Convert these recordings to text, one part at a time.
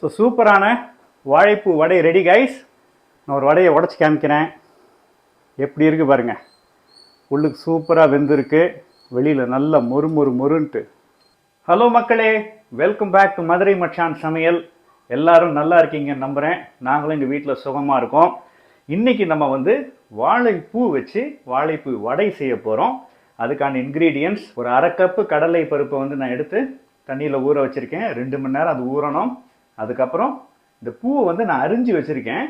So சூப்பரான வாழைப்பூ வடை ready guys நான் ஒரு வடையை உடச்சி காமிக்கிறேன். எப்படி இருக்கு பாருங்கள் உள்ளுக்கு சூப்பராக வெந்திருக்கு. வெளியில் நல்ல மொறு மொறு மொறுன்ட்டு. ஹலோ மக்களே. வெல்கம் பேக் டு மதுரை மச்சான் சமையல். எல்லாரும் நல்லா இருக்கீங்கன்னு நம்புகிறேன் நாங்களும் எங்கள் வீட்டில் சுகமாக இருக்கோம். இன்றைக்கி நம்ம வந்து வாழைப்பூ வச்சு வாழைப்பூ வடை செய்ய போகிறோம் அதுக்கான இன்க்ரீடியன்ஸ் ஒரு அரை கப்பு கடலை பருப்பை வந்து நான் எடுத்து தண்ணியில் ஊற வச்சுருக்கேன். ரெண்டு மணி நேரம் அது ஊறணும். அதுக்கப்புறம் இந்த பூவை வந்து நான் அரிஞ்சு வச்சுருக்கேன்.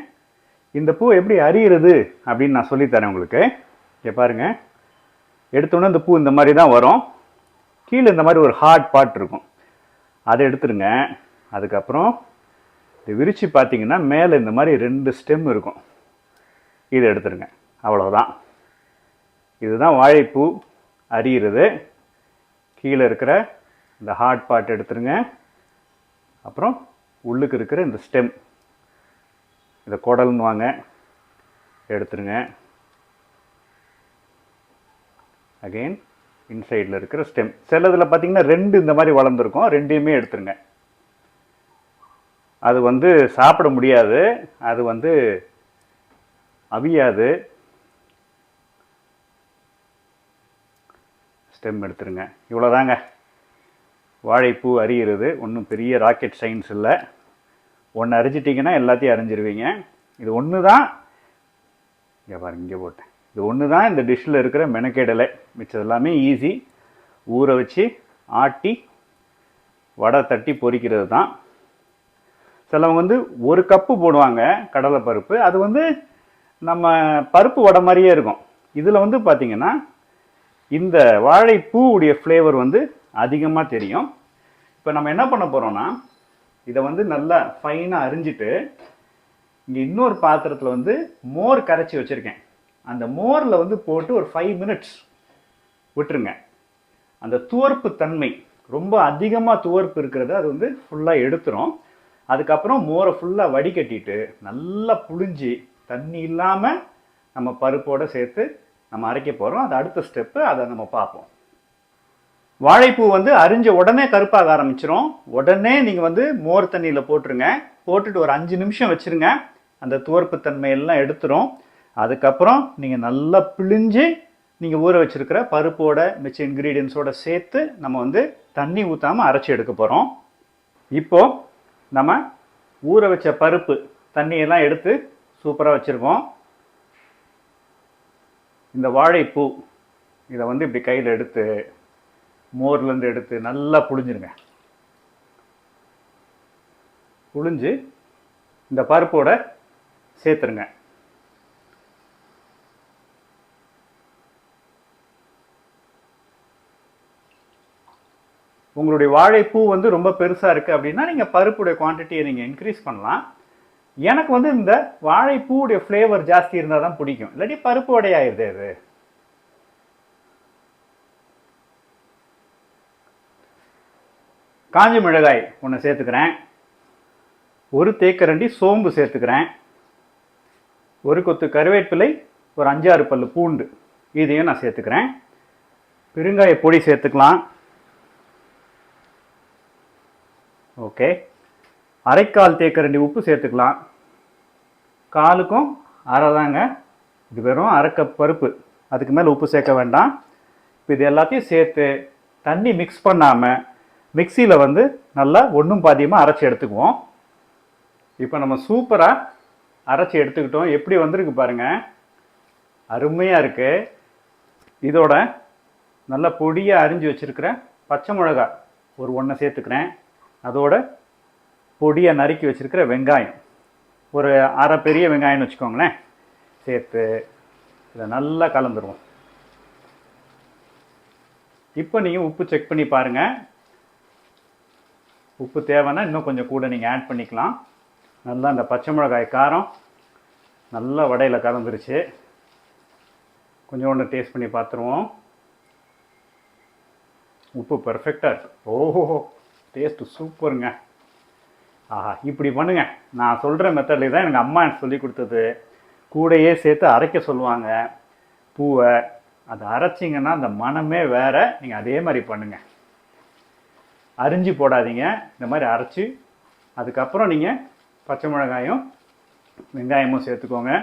இந்த பூவை எப்படி அரியிறது அப்படின்னு நான் சொல்லித்தரேன் உங்களுக்கு. இங்கே பாருங்க. எடுத்தோன்னே இந்த பூ இந்த மாதிரி தான் வரும். கீழே இந்த மாதிரி ஒரு ஹார்ட் பாட் இருக்கும். அதை எடுத்துருங்க. அதுக்கப்புறம் இது விரிச்சு பார்த்தீங்கன்னா மேலே இந்த மாதிரி ரெண்டு ஸ்டெம் இருக்கும். இதை எடுத்துருங்க. அவ்வளோதான் இதுதான் வாழைப்பூ அரியிறது. கீழே இருக்கிற இந்த ஹார்ட் பார்ட் எடுத்துருங்க. அப்புறம் உள்ளுக்கு இருக்கிற இந்த ஸ்டெம். இதை குடல்னு வாங்க. எடுத்துருங்க. அகெயின் இன்சைடில் இருக்கிற ஸ்டெம். சிலதில் பார்த்தீங்கன்னா ரெண்டு இந்த மாதிரி வளர்ந்துருக்கும். ரெண்டையுமே எடுத்துருங்க. அது வந்து சாப்பிட முடியாது. அது வந்து அவியாது. ஸ்டெம் எடுத்துருங்க. இவ்வளோதாங்க வாழைப்பூ அறிகிறது ஒன்றும் பெரிய ராக்கெட் சயின்ஸ் இல்லை. ஒன்று அரிஞ்சிட்டிங்கன்னா எல்லாத்தையும் அரிஞ்சிருவீங்க. இது ஒன்று தான் இங்கே பாருங்க இங்கே போட்டேன். இது ஒன்று தான் இந்த டிஷ்ஷில் இருக்கிற மெனக்கெடலை. மிச்சது எல்லாமே ஈஸி ஊற வச்சு ஆட்டி வடை தட்டி பொரிக்கிறது தான் சிலவங்க வந்து ஒரு கப்பு போடுவாங்க கடலை பருப்பு. அது வந்து நம்ம பருப்பு வடை மாதிரியே இருக்கும். இதில் வந்து பார்த்திங்கன்னா இந்த வாழைப்பூவுடைய ஃப்ளேவர் வந்து அதிகமாக தெரியும். இப்போ நம்ம என்ன பண்ண போகிறோம்னா இதை வந்து நல்லா ஃபைனாக அரிஞ்சிட்டு இங்கே இன்னொரு பாத்திரத்தில் வந்து மோர் கரைச்சி வச்சுருக்கேன். அந்த மோரில் வந்து போட்டு ஒரு ஃபைவ் மினிட்ஸ் விட்டுருங்க. அந்த துவர்ப்பு தன்மை ரொம்ப அதிகமாக துவர்ப்பு இருக்கிறது அது வந்து ஃபுல்லாக எடுத்துரும். அதுக்கப்புறம் மோரை ஃபுல்லாக வடிகட்டிட்டு நல்லா புழிஞ்சி தண்ணி இல்லாமல் நம்ம பருப்போடு சேர்த்து நம்ம அரைக்க போகிறோம் அது அடுத்த ஸ்டெப்பு அதை நம்ம பார்ப்போம். வாழைப்பூ வந்து அரிஞ்ச உடனே கருப்பாக ஆரம்பிச்சிரும். உடனே நீங்கள் வந்து மோர் தண்ணியில் போட்டுருங்க. போட்டுட்டு ஒரு அஞ்சு நிமிஷம் வச்சுருங்க. அந்த துவர்ப்பு தன்மை எல்லாம் எடுத்துரும். அதுக்கப்புறம் நீங்கள் நல்லா பிழிஞ்சு நீங்கள் ஊற வச்சிருக்கிற பருப்போட மிச்ச இன்க்ரீடியன்ஸோட சேர்த்து நம்ம வந்து தண்ணி ஊற்றாமல் அரைச்சி எடுக்க போகிறோம் இப்போது நம்ம ஊற வச்ச பருப்பு தண்ணியெல்லாம் எடுத்து சூப்பராக வச்சுருக்கோம் இந்த வாழைப்பூ இதை வந்து இப்படி கையில் எடுத்து மோர்லேருந்து எடுத்து நல்லா புழிஞ்சிருங்க. புழிஞ்சு இந்த பருப்போட சேர்த்துருங்க. உங்களுடைய வாழைப்பூ வந்து ரொம்ப பெருசாக இருக்குது அப்படின்னா நீங்கள் பருப்புடைய குவான்டிட்டியை நீங்கள் இன்க்ரீஸ் பண்ணலாம். எனக்கு வந்து இந்த வாழைப்பூவுடைய ஃப்ளேவர் ஜாஸ்தி இருந்தால் தான் பிடிக்கும். இல்லாட்டி பருப்பு வடையாயிருது அது காஞ்ச மிளகாய் ஒன்று சேர்த்துக்கிறேன். ஒரு தேக்கரண்டி சோம்பு சேர்த்துக்கிறேன். ஒரு கொத்து கருவேப்பிலை ஒரு அஞ்சாறு பல்லு பூண்டு இதையும் நான் சேர்த்துக்கிறேன். பெருங்காய பொடி சேர்த்துக்கலாம். ஓகே. அரைக்கால் தேக்கரண்டி உப்பு சேர்த்துக்கலாம். காலுக்கும் அரை தாங்க. இது வெறும் அரைக்கப் பருப்பு. அதுக்கு மேலே உப்பு சேர்க்க வேண்டாம். இப்போ இது எல்லாத்தையும் சேர்த்து தண்ணி மிக்ஸ் பண்ணாமல் மிக்சியில் வந்து நல்லா ஒன்றும் பாதியமாக அரைச்சி எடுத்துக்குவோம். இப்போ நம்ம சூப்பராக அரைச்சி எடுத்துக்கிட்டோம். எப்படி வந்திருக்கு பாருங்கள் அருமையாக இருக்குது இதோட நல்லா பொடியாக அரிஞ்சு வச்சுருக்கிற பச்சை மிளகா ஒரு ஒன்றை சேர்த்துக்கிறேன். அதோட பொடியாக நறுக்கி வச்சுருக்கிற வெங்காயம். ஒரு அரை பெரிய வெங்காயம்னு வச்சுக்கோங்களேன். சேர்த்து இதை நல்லா கலந்துருவோம். இப்போ நீங்கள் உப்பு செக் பண்ணி பாருங்கள் உப்பு தேவைன்னா இன்னும் கொஞ்சம் கூட நீங்கள் ஆட் பண்ணிக்கலாம். நல்லா அந்த பச்சை மிளகாய் காரம் நல்லா வடையில் கலந்துருச்சு. கொஞ்சோண்டு டேஸ்ட் பண்ணி பார்த்துருவோம் உப்பு பெர்ஃபெக்டாக இருக்கு. ஓஹோ டேஸ்ட்டு சூப்பருங்க ஆஹா இப்படி பண்ணுங்க. நான் சொல்கிற மெத்தட்லேயே தான் எனக்கு அம்மா எனக்கு சொல்லி கொடுத்தது. கூடையே சேர்த்து அரைக்க சொல்லுவாங்க. பூவை அதை அரைச்சிங்கன்னா அந்த மனமே வேறு. நீங்கள் அதே மாதிரி பண்ணுங்கள் அரிஞ்சு போடாதீங்க. இந்த மாதிரி அரைச்சி அதுக்கப்புறம் நீங்கள் பச்சை மிளகாயும் வெங்காயமும் சேர்த்துக்கோங்க.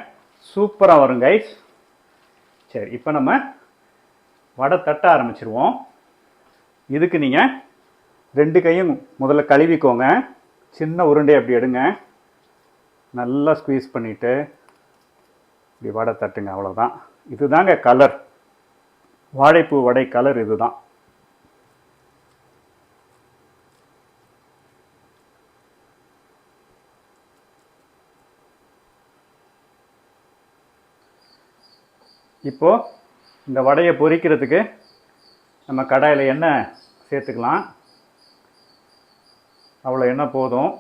சூப்பராக வரும் கைஸ் சரி இப்போ நம்ம வடை தட்ட ஆரம்பிச்சிருவோம். இதுக்கு நீங்கள் ரெண்டு கையும் முதல்ல கழுவிக்கோங்க. சின்ன உருண்டை அப்படி எடுங்க. நல்லா ஸ்குவீஸ் பண்ணிவிட்டு இப்படி வடை தட்டுங்க அவ்வளோதான் இதுதாங்க கலர் வாழைப்பூ வடை கலர் இதுதான். இப்போது இந்த வடையை பொரிக்கிறதுக்கு நம்ம கடாயில் எண்ணெய் சேர்த்துக்கலாம். அவ்வளோ எண்ணெய் போதும்.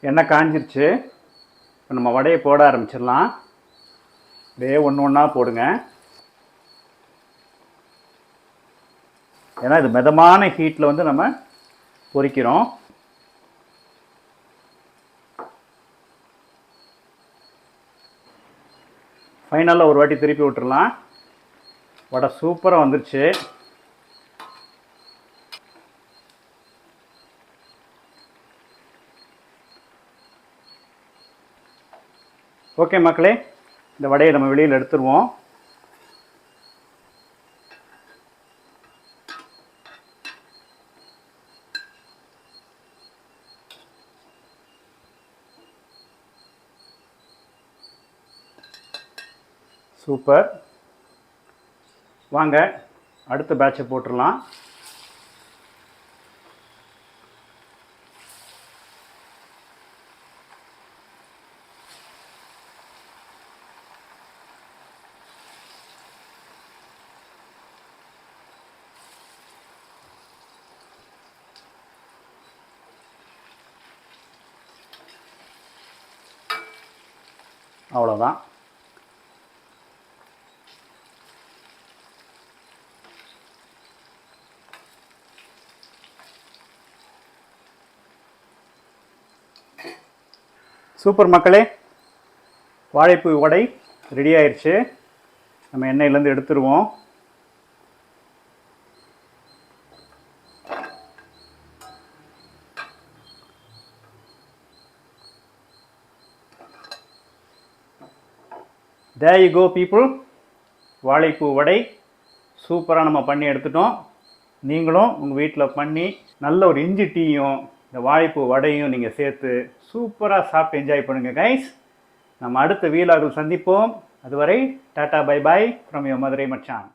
எண்ணெய் காஞ்சிருச்சு. இப்போ நம்ம வடையை போட ஆரம்பிச்சிடலாம். இதே ஒன்று ஒன்றா போடுங்க. ஏன்னா இது மிதமான ஹீட்டில் வந்து நம்ம பொரிக்கிறோம். ஃபைனலாக ஒரு வாட்டி திருப்பி விட்டுறலாம். வடை சூப்பராக வந்துருச்சு. ஓகே மக்களே இந்த வடையை நம்ம வெளியில் எடுத்துருவோம். சூப்பர். வாங்க அடுத்த பேட்சை போட்டுடலாம். அவ்வளோதான் சூப்பர் மக்களே வாழைப்பூ வடை ரெடி ஆயிடுச்சு நம்ம எண்ணெயிலேருந்து எடுத்துருவோம். தே யூ கோ பீப்புள் வாழைப்பூ வடை. சூப்பராக நம்ம பண்ணி எடுத்துட்டோம். நீங்களும் உங்கள் வீட்டில் பண்ணி நல்ல ஒரு இஞ்சி டீயும் இந்த வாழைப்பூ வடையும் நீங்கள் சேர்த்து சூப்பராக சாப்பிட்டு என்ஜாய் பண்ணுங்கள் கைஸ் நம்ம அடுத்த வீலாகில் சந்திப்போம். அதுவரை tata bye bye from your Madurai மச்சான்.